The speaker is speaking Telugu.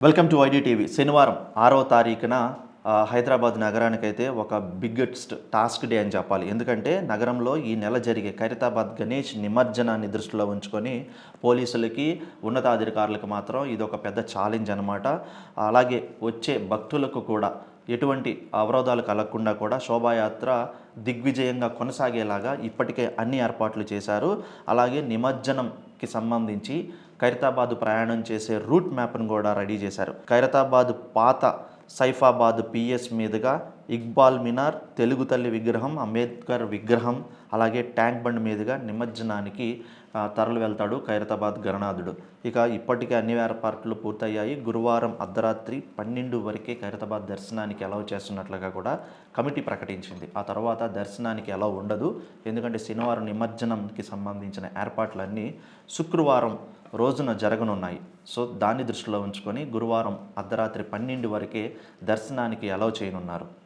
వెల్కమ్ టు ఐడి టీవీ శనివారం ఆరో తారీఖున హైదరాబాద్ నగరానికైతే ఒక బిగ్గెస్ట్ టాస్క్ డే అని చెప్పాలి. ఎందుకంటే నగరంలో ఈ నెల జరిగే ఖైరతాబాద్ గణేష్ నిమజ్జనాన్ని దృష్టిలో ఉంచుకొని పోలీసులకి ఉన్నతాధికారులకు మాత్రం ఇది ఒక పెద్ద ఛాలెంజ్ అనమాట అలాగే వచ్చే భక్తులకు కూడా ఎటువంటి అవరోధాలు కలగకుండా కూడా శోభాయాత్ర దిగ్విజయంగా కొనసాగేలాగా ఇప్పటికే అన్ని ఏర్పాట్లు చేశారు. అలాగే నిమజ్జనం కి సంబంధించి ఖైరతాబాద్ ప్రయాణం చేసే రూట్ మ్యాప్ను కూడా రెడీ చేశారు. ఖైరతాబాద్ పాత సైఫాబాద్ పిఎస్ మీదుగా ఇక్బాల్ మినార్ తెలుగు తల్లి విగ్రహం అంబేద్కర్ విగ్రహం అలాగే ట్యాంక్ బండ్ మీదుగా నిమజ్జనానికి తరలి వెళ్తాడు ఖైరతాబాద్ గణనాథుడు ఇక ఇప్పటికే అన్ని ఏర్పాట్లు పూర్తయ్యాయి. గురువారం అర్ధరాత్రి పన్నెండు వరకే ఖైరతాబాద్ దర్శనానికి అలౌ చేస్తున్నట్లుగా కూడా కమిటీ ప్రకటించింది. ఆ తర్వాత దర్శనానికి అలౌ ఉండదు. ఎందుకంటే శనివారం నిమజ్జనంకి సంబంధించిన ఏర్పాట్లన్నీ శుక్రవారం రోజున జరగనున్నాయి. సో దాన్ని దృష్టిలో ఉంచుకొని గురువారం అర్ధరాత్రి పన్నెండు వరకే దర్శనానికి అలౌ చేయనున్నారు.